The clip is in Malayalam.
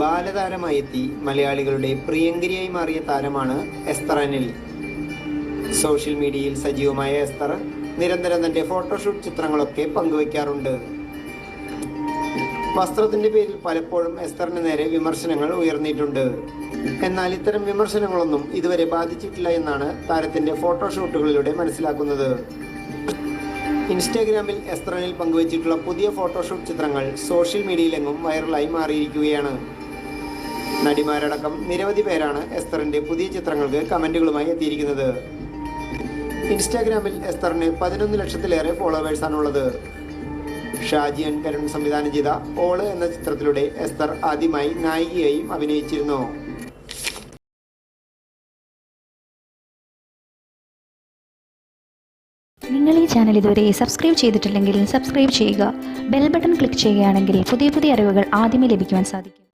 ബാലതാരമായി എത്തി മലയാളികളുടെ പ്രിയങ്കരിയായി മാറിയ താരമാണ് എസ്തർ അനിൽ. സോഷ്യൽ മീഡിയയിൽ സജീവമായ എസ്തർ നിരന്തരം തന്റെ ഫോട്ടോഷൂട്ട് ചിത്രങ്ങളൊക്കെ പങ്കുവയ്ക്കാറുണ്ട് വസ്ത്രത്തിന്റെ പേരിൽ പലപ്പോഴും എസ്തറിന് നേരെ വിമർശനങ്ങൾ ഉയർന്നിട്ടുണ്ട്. എന്നാൽ ഇത്തരം വിമർശനങ്ങളൊന്നും ഇതുവരെ ബാധിച്ചിട്ടില്ല എന്നാണ് താരത്തിന്റെ ഫോട്ടോഷൂട്ടുകളിലൂടെ മനസ്സിലാക്കുന്നത്. ഇൻസ്റ്റാഗ്രാമിൽ എസ്ത്രനിൽ പങ്കുവച്ചിട്ടുള്ള പുതിയ ഫോട്ടോഷൂട്ട് ചിത്രങ്ങൾ സോഷ്യൽ മീഡിയയിലെങ്ങും വൈറലായി മാറിയിരിക്കുകയാണ്. നടിമാരടക്കം നിരവധി പേരാണ് എസ്തറിന്റെ പുതിയ ചിത്രങ്ങൾക്ക് കമന്റുകളുമായി എത്തിയിരിക്കുന്നത്. ഇൻസ്റ്റാഗ്രാമിൽ എസ്തറിന് പതിനൊന്ന് ലക്ഷത്തിലേറെ ഫോളോവേഴ്സാണുള്ളത് ഷാജിയൻ കരുൺ സംവിധാനം ചെയ്ത ഓൾ എന്ന ചിത്രത്തിലൂടെ എസ്തർ ആദ്യമായി നായികയായും അഭിനയിച്ചിരുന്നു. നിങ്ങൾ ഈ ചാനൽ ഇതുവരെ സബ്സ്ക്രൈബ് ചെയ്തിട്ടില്ലെങ്കിൽ സബ്സ്ക്രൈബ് ചെയ്യുക. ബെൽ ബട്ടൺ ക്ലിക്ക് ചെയ്യുകയാണെങ്കിൽ പുതിയ പുതിയ അറിവുകൾ ആദ്യമേ ലഭിക്കുവാൻ സാധിക്കും.